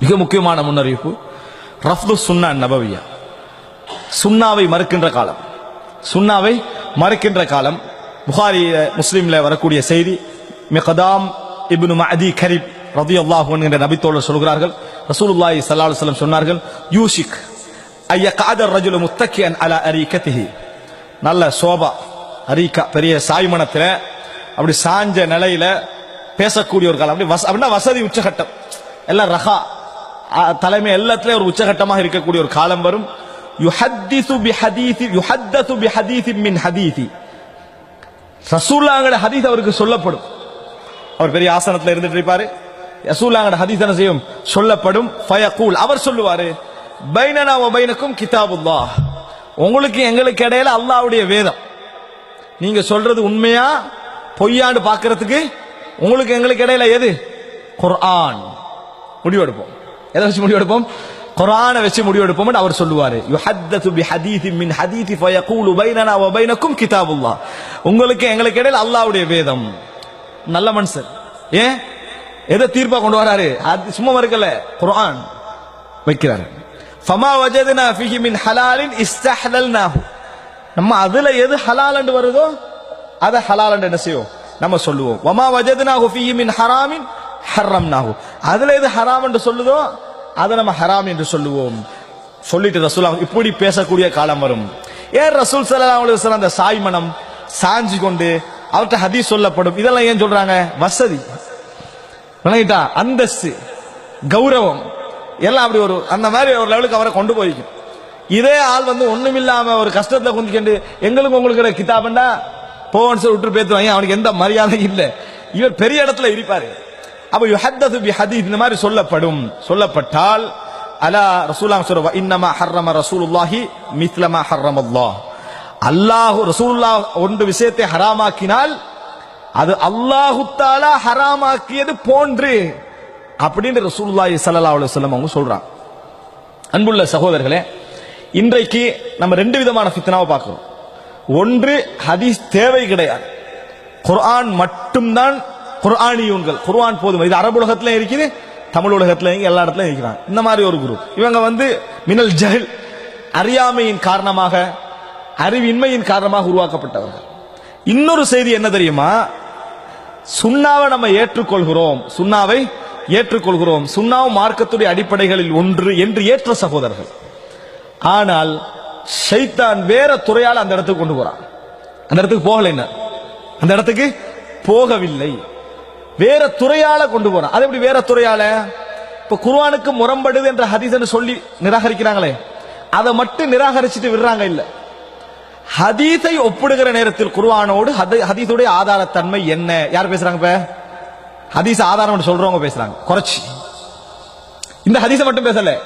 மிக முக்கியமான முன்னறிவிப்பு. ரஃப்து சுன்னா நபவியா. சுன்னாவை மறுக்கின்ற காலம். சுன்னாவை மறுக்கின்ற காலம். புகாரி முஸ்லீம்ல வரக்கூடிய செய்தி மிகதாம் இப்னு மதி கரீப் ரதியல்லாஹு அன்ஹு என்கிற நபித்தோழர் சொல்கிறார்கள். ரசூலுல்லாஹி ஸல்லல்லாஹு அலைஹி சொன்னார்கள் யூஷிக் ஐய காதர் ரஜுல முத்தக்கியன் அல அரிக்கத்திஹி. நல்ல சோபா அரிக்கா பெரிய சாய்மனத்தில் அப்படி சாஞ்ச நிலையில பேசக்கூடிய ஒரு காலம் அப்படி வச- அப்படின்னா வசதி உச்சகட்டம். எல்லாம் ரஹா தலைமை எல்லாத்துலயும் ஒரு உச்சகட்டமாக இருக்கக்கூடிய ஒரு காலம் வரும். யுஹத்திசு பிஹதீசி யுஹத்தசு பிஹதீசி மின் ஹதீசி. ரசூல்லாங்கட ஹதீஸ் அவருக்கு சொல்லப்படும். அவர் பெரிய ஆசனத்தில் இருந்துட்டு இருப்பாரு. ரசூல்லாங்கட ஹதீஸ் என்ன செய்யும்? சொல்லப்படும். ஃபயகூல். அவர் சொல்லுவாரு பைனனா பைனக்கும் கிதாபுல்லாஹ். உங்களுக்கு எங்களுக்கு இடையில அல்லாவுடைய வேதம். நீங்க சொல்றது உண்மையா? பொய்யாண்டு பார்க்கறதுக்கு உங்களுக்கு எங்களுக்கு இடையில எது? குர்ஆன். முடிவெடுப்போம். எதை வச்சு முடிவெடுப்போம்? குரானை வச்சு முடிவெடுப்போம் அவர் சொல்லுவாரு. யுஹத்தது பி ஹதீதி மின் ஹதீதி ஃபயகூலு பைனனா வ பைனக்கும் கிதாபுல்லாஹ் உங்களுக்கு எங்களுக்கு இடையில் அல்லாஹ்வுடைய வேதம். நல்ல மனுஷன். ஏன்? எதை தீர்ப்பா கொண்டு வராரு? அது சும்மா இருக்கல குரான் வைக்கிறாரு. ஃபமா வஜதுனா ஃபிஹி மின் ஹலாலின் இஸ்தஹலல்னாஹு. நம்ம அதுல எது ஹலால் வருதோ அதை ஹலால் என்ன செய்வோம்? நம்ம சொல்லுவோம். வமா வஜதுனா ஃபிஹி மின் ஹராமின் ஹர்ரம்னாஹு. அதுல எது ஹராம் என்று சொல்லுதோ அதை நம்ம ஹராம் என்று சொல்லுவோம். சொல்லிட்டு ரசூல் இப்படி பேசக்கூடிய காலம் வரும். ஏன் ரசூல் ஸல்லல்லாஹு அலைஹி வஸல்லம் அந்த சாய்மனம் சாஞ்சி கொண்டு அவர்கிட்ட ஹதீஸ் சொல்லப்படும். இதெல்லாம் ஏன் சொல்றாங்க? வசதி. விளங்கிட்டா? அந்தஸ்து கௌரவம். எல்லாம் அப்படி ஒரு அந்த மாதிரி ஒரு லெவலுக்கு அவரை கொண்டு போய்க்கும் இதே ஆள் வந்து ஒண்ணுமில்லாம ஒரு கஷ்டத்துல குந்திக்கிண்டு எங்களுக்கு உங்களுக்கு கிதாபண்டா? போவன் சொல்லி விட்டு பேத்துவாங்க. அவனுக்கு எந்த மரியாதையும் இல்லை. இவர் பெரிய இடத்துல இருப்பாரு. அப்ப யுஹத்தது பி ஹதீஸ் இந்த மாதிரி சொல்லப்படும். சொல்லப்பட்டால் அலா ரசூலாம் சொல்ற இன்னமா ஹர்ரம ரசூலுல்லாஹி மித்லமா ஹர்ரம் அல்லாஹ் அல்லாஹு ரசூல்லா ஒன்று விஷயத்தை ஹராமாக்கினால் அது அல்லாஹு தாலா ஹராமாக்கியது போன்று. அப்படின்னு ரசூல்லாஹி சல்லா அலைஹி வஸல்லம் அவங்க சொல்றாங்க. அன்புள்ள சகோதரர்களே இன்றைக்கு நம்ம ரெண்டு விதமான ஃபித்னாவை பார்க்கிறோம். ஒன்று ஹதீஸ் தேவை கிடையாது. குர்ஆன் மட்டும்தான் குர்ஆனியூன்கள் குர்ஆன் போதும்? இது அரபு உலகத்துல இருக்குது தமிழ் உலகத்துல எல்லா இடத்துலயும் இருக்கிறாங்க இந்த மாதிரி ஒரு குரூப் இவங்க வந்து மினல் ஜஹில் அறியாமையின் காரணமாக அறிவின்மையின் காரணமாக உருவாக்கப்பட்டவர்கள். இன்னொரு செய்தி என்ன தெரியுமா? சுண்ணாவை நம்ம ஏற்றுக்கொள்கிறோம். சுண்ணாவை ஏற்றுக்கொள்கிறோம். சுண்ணாவும் மார்க்கத்துடைய அடிப்படைகளில் ஒன்று என்று ஏற்ற சகோதரர்கள். ஆனால் ஷைத்தான் வேற துறையால் அந்த இடத்துக்கு கொண்டு போறான். அந்த இடத்துக்கு போகல என்ன? அந்த இடத்துக்கு போகவில்லை. வேற துறையால கொண்டு போறான் அது எப்படி வேற துறையால? இப்ப குர்வானுக்கு முரம்படுது என்ற ஹதீஸ்னு சொல்லி நிராகரிக்கிறாங்களே. அதை மட்டும் நிராகரிச்சுட்டு விடுறாங்க இல்ல. ஹதீஸை ஒப்பிடுகிற நேரத்தில் குர்வானோடு ஹதீஸுடைய ஆதாரத்தன்மை என்ன? யார் பேசுறாங்க இப்ப? ஹதீஸ் ஆதாரம் சொல்றவங்க பேசுறாங்க. குறைச்சி. இந்த ஹதீஸை மட்டும் பேசல.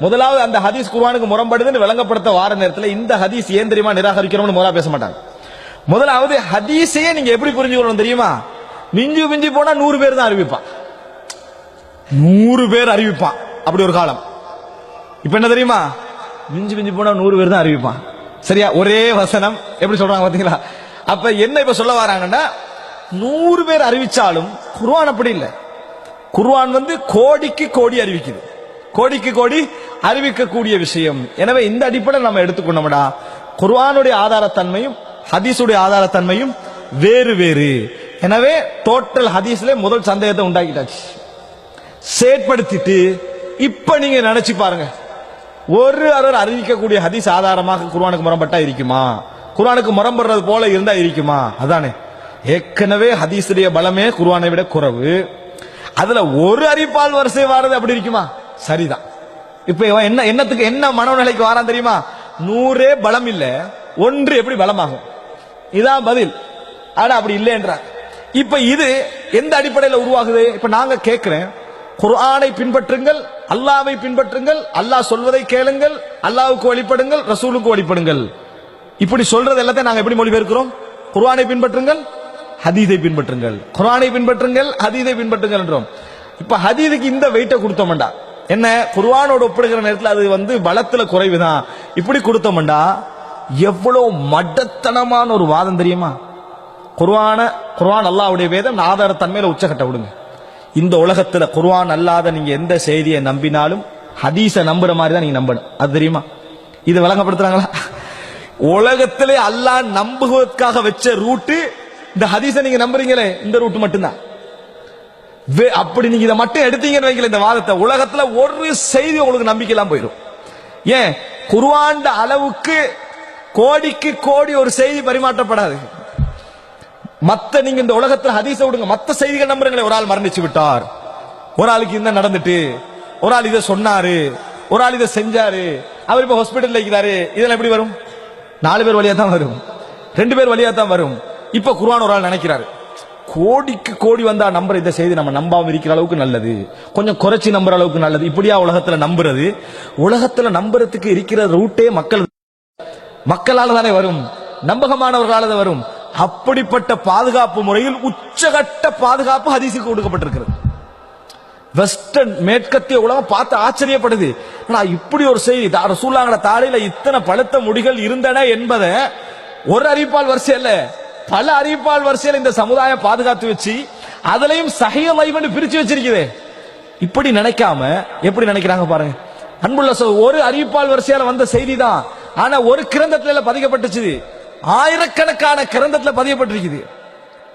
முதலாவது அந்த ஹதீஸ் குர்வானுக்கு முரம்படுதுன்னு விளங்கப்படுத்த வார நேரத்தில் இந்த ஹதீஸ் ஏன் தெரியுமா? நிராகரிக்கிறோம்னு முதலா பேச மாட்டாங்க. முதலாவது ஹதீஸையே நீங்க எப்படி புரிஞ்சுக்கணும் தெரியுமா? மிஞ்சு மிஞ்சு போனா நூறு பேர் தான் அறிவிப்பான் நூறு பேர் அறிவிப்பான் அப்படி ஒரு காலம். இப்ப என்ன தெரியுமா? மிஞ்சி மிஞ்சி போனா நூறு பேர் தான் அறிவிப்பான். சரியா? ஒரே வசனம். எப்படி சொல்றாங்க பாத்தீங்களா? அப்ப என்ன இப்ப சொல்ல வராங்கன்னா நூறு பேர் அறிவிச்சாலும் குர்வான் அப்படி இல்லை. குர்வான் வந்து கோடிக்கு கோடி அறிவிக்குது. கோடிக்கு கோடி அறிவிக்கக்கூடிய விஷயம். எனவே இந்த அடிப்படையில் நம்ம எடுத்துக்கொண்டோம்டா. குர்வானுடைய ஆதாரத்தன்மையும் ஹதீஸுடைய ஆதாரத்தன்மையும் வேறு வேறு. எனவே டோட்டல் ஹதீஸ்ல முதல் சந்தேகத்தை உண்டாக்கிட்டாச்சு. செயற்படுத்திட்டு இப்ப நீங்க நினைச்சு பாருங்க. ஒரு அறர் அறிவிக்கக்கூடிய ஹதீஸ் ஆதாரமாக குர்வானுக்கு முரம்பட்டா இருக்குமா? குர்வானுக்கு முரம்படுறது போல இருந்தா இருக்குமா? அதானே. ஏற்கனவே ஹதீஸுடைய பலமே குர்வானை விட குறைவு. அதுல ஒரு அறிவிப்பால் வரிசை வாரது அப்படி இருக்குமா? சரிதான். இப்ப இவன் என்ன என்னத்துக்கு என்ன மனநிலைக்கு வாரான் தெரியுமா? நூறே பலம் இல்ல ஒன்று எப்படி பலமாகும்? இதான் பதில். ஆனா அப்படி இல்லைன்றான் இப்ப இது எந்த அடிப்படையில் உருவாகுது? இப்ப நாங்க கேட்கிறேன் குர்ஆனை பின்பற்றுங்கள் அல்லாவை பின்பற்றுங்கள் அல்லாஹ் சொல்வதை கேளுங்கள் அல்லாவுக்கு வழிபடுங்கள் ரசூலுக்கு வழிபடுங்கள். இப்படி சொல்றது எல்லாத்தையும் நாங்க எப்படி மொழிபெயர்க்கிறோம்? குர்ஆனை பின்பற்றுங்கள் ஹதீதை பின்பற்றுங்கள். குர்ஆனை பின்பற்றுங்கள் ஹதீதை பின்பற்றுங்கள் என்றோம். இப்ப ஹதீதுக்கு இந்த வெயிட்டை கொடுத்தோம்டா. என்ன? குர்ஆனோட ஒப்பிடுகிற நேரத்தில் அது வந்து பலத்துல குறைவுதான். இப்படி கொடுத்தோம்டா எவ்வளவு மடத்தனமான ஒரு வாதம் தெரியுமா? குர்வான குர்வான் அல்லாவுடைய வேதம் ஆதாரத்தன்மையில உச்சக்கட்ட விடுங்க. இந்த உலகத்துல குர்வான் அல்லாத நீங்க எந்த செய்தியை நம்பினாலும் ஹதீஸை நம்புற மாதிரி தான் நீங்க நம்பணும். அது தெரியுமா? இது விளங்கப்படுத்துறாங்களா? உலகத்திலே அல்லாஹ் நம்புவதற்காக வச்ச ரூட்டு இந்த ஹதீஸை நீங்க நம்புறீங்களே இந்த ரூட் மட்டும்தான். அப்படி நீங்க இதை மட்டும் எடுத்தீங்கன்னு வைக்கல இந்த வாதத்தை. உலகத்துல ஒரு செய்தி உங்களுக்கு நம்பிக்கை எல்லாம் போயிடும். ஏன்? குர்ஆன் அளவுக்கு கோடிக்கு கோடி ஒரு செய்தி பரிமாற்றப்படாது. மத்த நீங்க இந்த உலகத்துல ஹதீச விடுங்க. மத்த செய்திகள் நம்புறீங்களே ஒரு ஆள் மரணிச்சு விட்டார். ஒரு ஆளுக்கு இந்த நடந்துட்டு ஒரு ஆள் இதை சொன்னாரு ஒரு ஆள் இதை செஞ்சாரு அவர் இப்ப ஹாஸ்பிட்டல் இருக்கிறாரு. இதெல்லாம் எப்படி வரும்? நாலு பேர் வழியா தான் வரும். ரெண்டு பேர் வழியா தான் வரும். இப்ப குர்வான் ஒரு ஆள் நினைக்கிறாரு. கோடிக்கு கோடி வந்தா நம்புற இந்த செய்தி நம்ம நம்பாம இருக்கிற அளவுக்கு நல்லது. கொஞ்சம் குறைச்சி நம்புற அளவுக்கு நல்லது. இப்படியா உலகத்துல நம்புறது? உலகத்துல நம்புறதுக்கு இருக்கிற ரூட்டே மக்கள். மக்களால தானே வரும். நம்பகமானவர்களால தான் வரும். அப்படிப்பட்ட பாதுகாப்பு முறையில் உச்சகட்ட பாதுகாப்பு ஹதீசுக்கு கொடுக்கப்பட்டிருக்கிறது வெஸ்டர்ன் மேற்கத்திய உலகம் பார்த்து ஆச்சரியப்படுது. ஆனா இப்படி ஒரு செய்தி? தா- ரசூலுல்லாஹ்வோட தாடையில இத்தனை பழுத்த முடிகள் இருந்தன என்பதை ஒரு அறிவிப்பால் வரிசையில பல அறிவிப்பால் வரிசையில இந்த சமுதாயம் பாதுகாத்து வச்சு அதுலயும் சகைய லைவ்னு பிரிச்சு வச்சிருக்குது. இப்படி நினைக்காம எப்படி நினைக்கிறாங்க பாருங்க. அன்புள்ள ஒரு அறிவிப்பால் வரிசையால வந்த செய்தி தான். ஆனா ஒரு கிரந்தத்துல பதிக்கப்பட்டுச்சு. ஆயிரக்கணக்கான கிரந்தத்தில் பதியப்பட்டிருக்குது.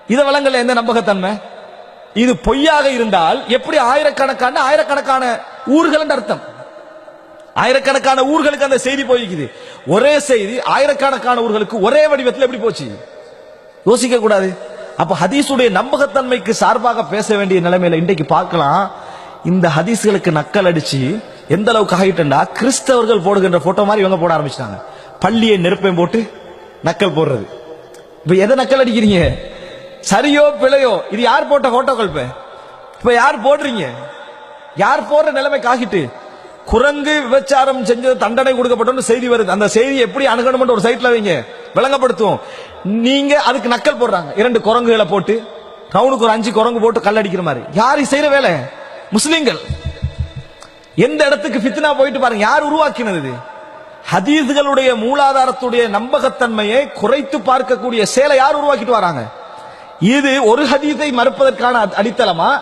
இத வளங்கல எந்த நம்பகத்தன்மை? இது பொய்யாக இருந்தால் எப்படி ஆயிரக்கணக்கான ஆயிரக்கணக்கான ஊர்கள் அர்த்தம்? ஆயிரக்கணக்கான ஊர்களுக்கு அந்த செய்தி போயிருக்குது. ஒரே செய்தி ஆயிரக்கணக்கான ஊர்களுக்கு ஒரே வடிவத்தில் எப்படி போச்சு? யோசிக்க கூடாது. அப்ப ஹதீஸுடைய நம்பகத்தன்மைக்கு சார்பாக பேச வேண்டிய நிலைமையில இன்றைக்கு பார்க்கலாம். இந்த ஹதீஸ்களுக்கு நக்கல் அடிச்சு எந்த அளவுக்கு ஆகிட்டா கிறிஸ்தவர்கள் போடுகின்ற போட்டோ மாதிரி இவங்க போட ஆரம்பிச்சிட்டாங்க. பள்ளியை நெருப்பையும் போட்டு நக்கல் போடுறது. இப்ப எதை நக்கல் அடிக்கிறீங்க? சரியோ பிழையோ? இது யார் போட்ட போட்டோக்கள் இப்ப இப்ப யார் போடுறீங்க? யார் போடுற நிலைமை காக்கிட்டு குரங்கு விபச்சாரம் செஞ்சது தண்டனை கொடுக்கப்பட்டோம்னு செய்தி வருது. அந்த செய்தி எப்படி அணுகணும்னு ஒரு சைட்ல வைங்க. விளங்கப்படுத்துவோம். நீங்க அதுக்கு நக்கல் போடுறாங்க. இரண்டு குரங்குகளை போட்டு டவுனுக்கு ஒரு அஞ்சு குரங்கு போட்டு கல் அடிக்கிற மாதிரி. யார் செய்யற வேலை? முஸ்லிம்கள். எந்த இடத்துக்கு ஃபித்னா போயிட்டு பாருங்க. யார் உருவாக்கினது இது? ஹதீஸ்களுடைய மூலாதாரத்துடைய நம்பகத்தன்மையை குறைத்து பார்க்கக்கூடிய சேலை யார் உருவாக்கிட்டு வராங்க? இது ஒரு ஹதீஸை மறுப்பதற்கான அடித்தளமா?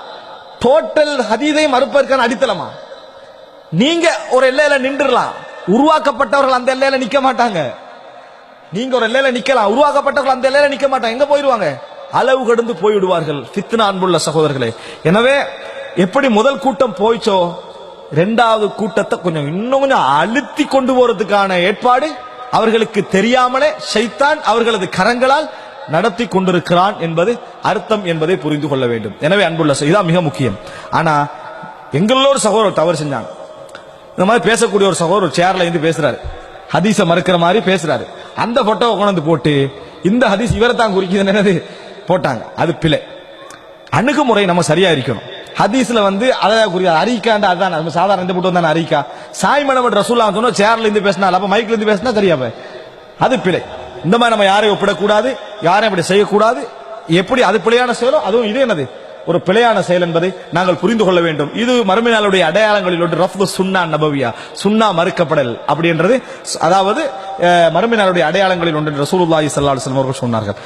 டோட்டல் ஹதீஸை மறுப்பதற்கான அடித்தளமா? நீங்க ஒரு எல்லையில நின்றுலாம் உருவாக்கப்பட்டவர்கள் அந்த எல்லையில நிக்க மாட்டாங்க. நீங்க ஒரு எல்லையில நிக்கலாம். உருவாக்கப்பட்டவர்கள் அந்த எல்லையில நிக்க மாட்டாங்க. எங்க போயிடுவாங்க? அளவு கடந்து போய்விடுவார்கள். ஃபித்னா அன்புள்ள சகோதரர்களே. எனவே எப்படி முதல் கூட்டம் போயிச்சோ இரண்டாவது கூட்டத்தை கொஞ்சம் இன்னும் கொஞ்சம் அழுத்தி கொண்டு போறதுக்கான ஏற்பாடு அவர்களுக்கு தெரியாமலே ஷைத்தான் அவர்களது கரங்களால் நடத்தி கொண்டிருக்கிறான் என்பது அர்த்தம் என்பதை புரிந்து கொள்ள வேண்டும். எனவே அன்புள்ள இதுதான் மிக முக்கியம். ஆனா எங்களோட ஒரு சகோதரர் தவறு செஞ்சாங்க. இந்த மாதிரி பேசக்கூடிய ஒரு சகோதரர் சேர்ல இருந்து பேசுறாரு. ஹதீஸ மறுக்கிற மாதிரி பேசுறாரு. அந்த போட்டோவை கொண்டு போட்டு இந்த ஹதீஸ் இவரை தான் குறிக்குதுன்னு என்னது? போட்டாங்க. அது பிழை. அணுகுமுறை நம்ம சரியா இருக்கணும். ஹதீஸ்ல வந்து அழகா குறி அறிக்காண்ட அதான்? நம்ம சாதாரண இந்த போட்டு வந்தான அறிக்கா சாய் மனவன் ரசூல்லா சொன்னோம் சேர்ல இருந்து பேசினால அப்ப மைக்ல இருந்து பேசினா சரியா அது பிழை. இந்த மாதிரி நம்ம யாரையும் ஒப்பிடக்கூடாது யாரையும் அப்படி செய்யக்கூடாது. எப்படி அது பிழையான செயலோ அதுவும் இது என்னது? ஒரு பிழையான செயல் என்பதை நாங்கள் புரிந்து கொள்ள வேண்டும். இது மறுமையாளுடைய அடையாளங்களில் ஒன்று ரஃபு சுன்னா நபவியா. சுன்னா மறுக்கப்படல் அப்படின்றது. அதாவது அஹ், அடையாளங்களில் ஒன்று ரசூலுல்லாஹி சல்லாஹ் அவர்கள் சொன்னார்கள்.